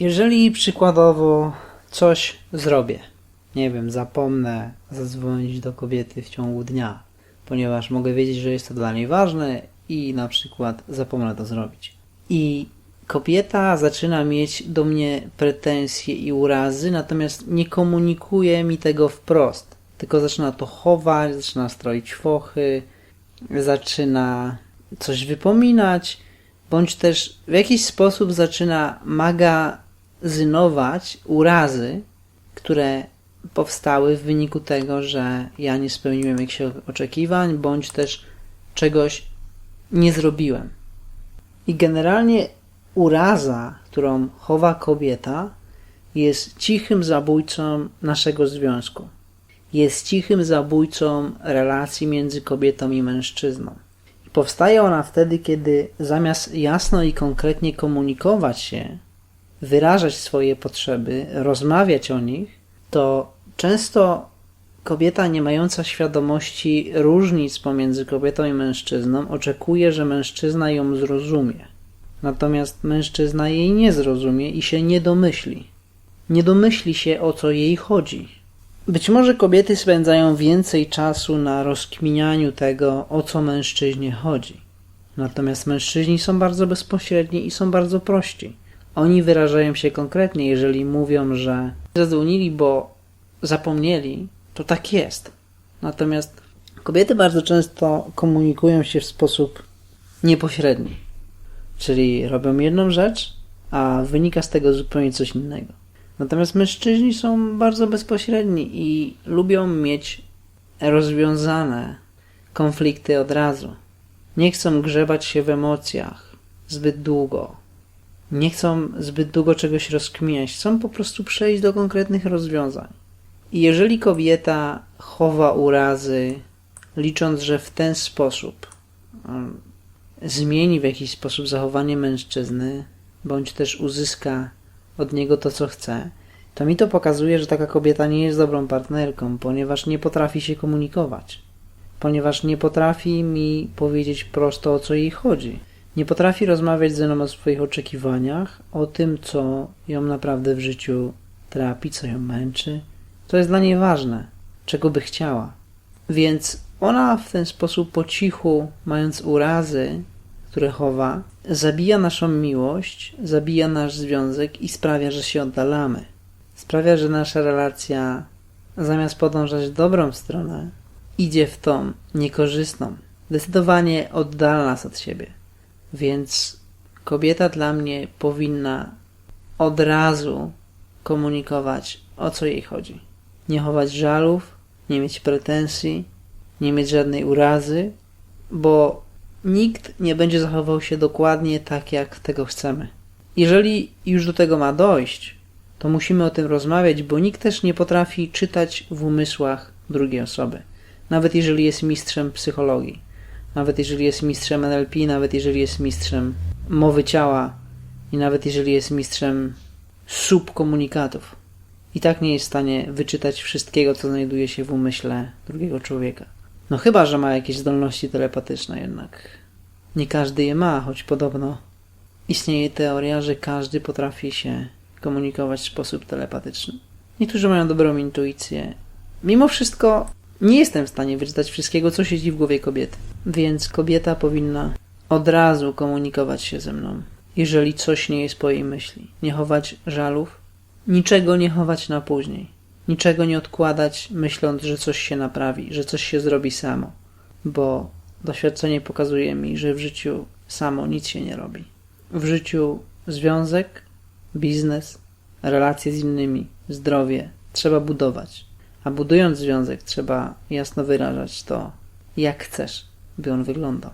Jeżeli przykładowo coś zrobię, nie wiem, zapomnę zadzwonić do kobiety w ciągu dnia, ponieważ mogę wiedzieć, że jest to dla niej ważne i na przykład zapomnę to zrobić. I kobieta zaczyna mieć do mnie pretensje i urazy, natomiast nie komunikuje mi tego wprost, tylko zaczyna to chować, zaczyna stroić fochy, zaczyna coś wypominać, bądź też w jakiś sposób zaczyna magazynować urazy, które powstały w wyniku tego, że ja nie spełniłem jakichś oczekiwań, bądź też czegoś nie zrobiłem. I generalnie uraza, którą chowa kobieta, jest cichym zabójcą naszego związku. Jest cichym zabójcą relacji między kobietą i mężczyzną. Powstaje ona wtedy, kiedy zamiast jasno i konkretnie komunikować się, wyrażać swoje potrzeby, rozmawiać o nich, to często kobieta nie mająca świadomości różnic pomiędzy kobietą i mężczyzną oczekuje, że mężczyzna ją zrozumie. Natomiast mężczyzna jej nie zrozumie i się nie domyśli. Nie domyśli się o co jej chodzi. Być może kobiety spędzają więcej czasu na rozkminianiu tego, o co mężczyźnie chodzi. Natomiast mężczyźni są bardzo bezpośredni i są bardzo prości. Oni wyrażają się konkretnie, jeżeli mówią, że zadzwonili, bo zapomnieli, to tak jest. Natomiast kobiety bardzo często komunikują się w sposób niepośredni. Czyli robią jedną rzecz, a wynika z tego zupełnie coś innego. Natomiast mężczyźni są bardzo bezpośredni i lubią mieć rozwiązane konflikty od razu. Nie chcą grzebać się w emocjach zbyt długo. Nie chcą zbyt długo czegoś rozkminiać. Chcą po prostu przejść do konkretnych rozwiązań. I jeżeli kobieta chowa urazy, licząc, że w ten sposób um, zmieni w jakiś sposób zachowanie mężczyzny, bądź też uzyska od niego to, co chce, to mi to pokazuje, że taka kobieta nie jest dobrą partnerką, ponieważ nie potrafi się komunikować. Ponieważ nie potrafi mi powiedzieć prosto o co jej chodzi. Nie potrafi rozmawiać ze mną o swoich oczekiwaniach, o tym, co ją naprawdę w życiu trapi, co ją męczy, co jest dla niej ważne, czego by chciała. Więc ona w ten sposób po cichu, mając urazy, które chowa, zabija naszą miłość, zabija nasz związek i sprawia, że się oddalamy. Sprawia, że nasza relacja, zamiast podążać w dobrą stronę, idzie w tą niekorzystną. Zdecydowanie oddala nas od siebie. Więc kobieta dla mnie powinna od razu komunikować, o co jej chodzi. Nie chować żalów, nie mieć pretensji, nie mieć żadnej urazy, bo nikt nie będzie zachował się dokładnie tak, jak tego chcemy. Jeżeli już do tego ma dojść, to musimy o tym rozmawiać, bo nikt też nie potrafi czytać w umysłach drugiej osoby. Nawet jeżeli jest mistrzem psychologii, nawet jeżeli jest mistrzem NLP, nawet jeżeli jest mistrzem mowy ciała i nawet jeżeli jest mistrzem subkomunikatów. I tak nie jest w stanie wyczytać wszystkiego, co znajduje się w umyśle drugiego człowieka. No chyba, że ma jakieś zdolności telepatyczne jednak. Nie każdy je ma, choć podobno istnieje teoria, że każdy potrafi się komunikować w sposób telepatyczny. Niektórzy mają dobrą intuicję. Mimo wszystko nie jestem w stanie wyczytać wszystkiego, co siedzi w głowie kobiety. Więc kobieta powinna od razu komunikować się ze mną, jeżeli coś nie jest po jej myśli. Nie chować żalów, niczego nie chować na później. Niczego nie odkładać, myśląc, że coś się naprawi, że coś się zrobi samo. Bo doświadczenie pokazuje mi, że w życiu samo nic się nie robi. W życiu związek, biznes, relacje z innymi, zdrowie trzeba budować. A budując związek, trzeba jasno wyrażać to, jak chcesz, by on wyglądał.